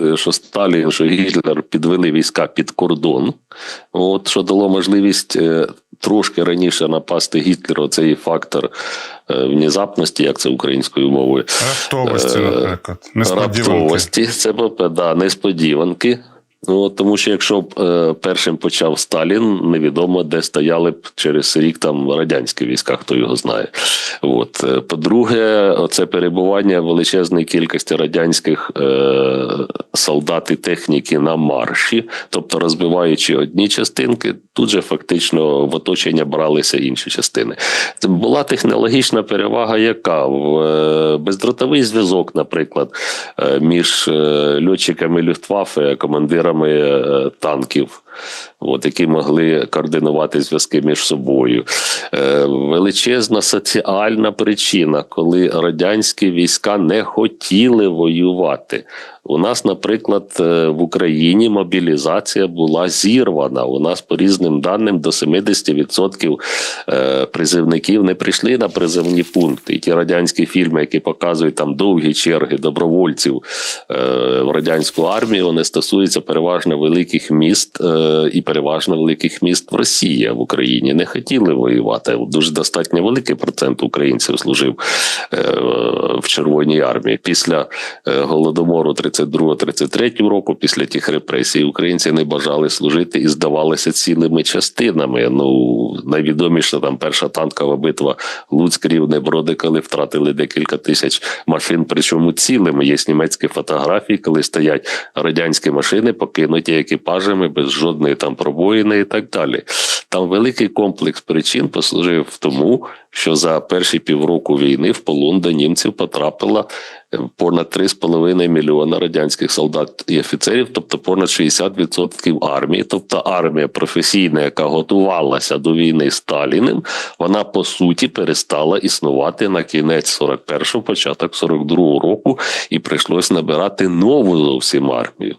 е, що Сталін, що Гітлер підвели війська під кордон, от що дало можливість е, трошки раніше напасти Гітлеру. Цей фактор е, внезапності, як це українською мовою. Раптовості, наприклад. Несподіванки. Раптовості, це да, несподіванки. Ну, тому що якщо б е, першим почав Сталін, невідомо де стояли б через рік там радянські війська, хто його знає. От. По-друге, це перебування величезної кількості радянських е, солдат і техніки на марші, тобто розбиваючи одні частинки, тут же фактично в оточення бралися інші частини. Це була технологічна перевага, яка в е, бездротовий зв'язок, наприклад, е, між е, льотчиками Люфтваффе, командирами танків. От, які могли координувати зв'язки між собою. Е, величезна соціальна причина, коли радянські війська не хотіли воювати. У нас, наприклад, е, в Україні мобілізація була зірвана. У нас, по різним даним, до 70% е, призивників не прийшли на призивні пункти. І ті радянські фільми, які показують там довгі черги добровольців е, в радянську армію, вони стосуються переважно великих міст і переважно великих міст в Росії, в Україні не хотіли воювати. Дуже достатньо великий процент українців служив е, в Червоній армії. Після е, голодомору 32-33 року, після тих репресій, українці не бажали служити і здавалися цілими частинами. Ну найвідоміша там перша танкова битва Луцьк Рівне Броди, коли втратили декілька тисяч машин, причому цілими. Є німецькі фотографії, коли стоять радянські машини, покинуті екіпажами без жодної там пробоїни і так далі. Там великий комплекс причин послужив тому, що за перші півроку війни в полон до німців потрапило е, понад 3,5 мільйона радянських солдат і офіцерів, тобто понад 60% армії. Тобто армія професійна, яка готувалася до війни з Сталіним, вона по суті перестала існувати на кінець 41-го, початок 42-го року, і прийшлось набирати нову зовсім армію.